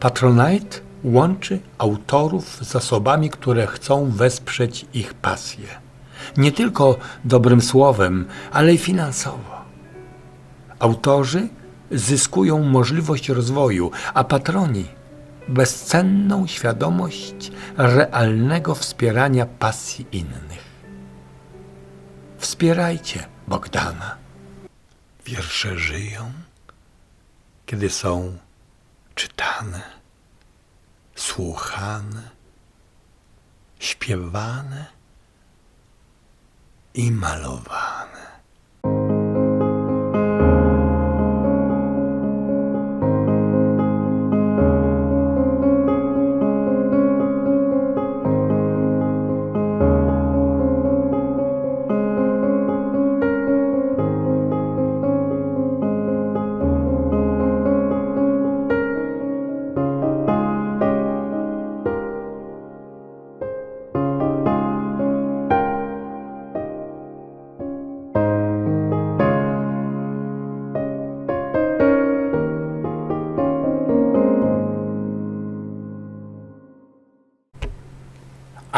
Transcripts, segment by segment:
Patronite łączy autorów z osobami, które chcą wesprzeć ich pasję. Nie tylko dobrym słowem, ale i finansowo. Autorzy zyskują możliwość rozwoju, a patroni bezcenną świadomość realnego wspierania pasji innych. Wspierajcie Bogdana. Wiersze żyją, kiedy są czytane, słuchane, śpiewane i malowane.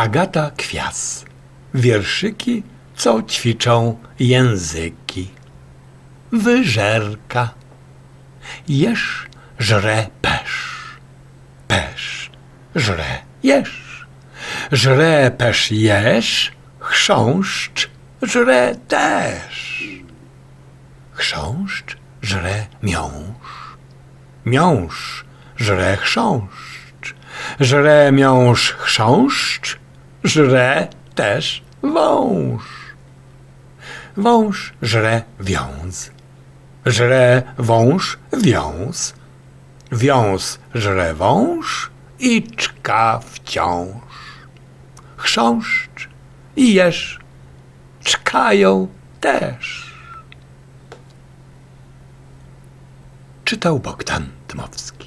Agata Kwias. Wierszyki, co ćwiczą języki. Wyżerka. Jesz, żre, pesz. Pesz, żre, jesz. Żre, pesz, jesz. Chrząszcz, żre też. Chrząszcz, żre, miąższ. Miąższ, żre, chrząszcz. Żre, miąższ, chrząszcz. Żre też wąż. Wąż żre wiąz. Żre wąż wiąz. Wiąz żre wąż i czka wciąż. Chrząszcz i jesz czkają też. Czytał Bogdan Dmowski.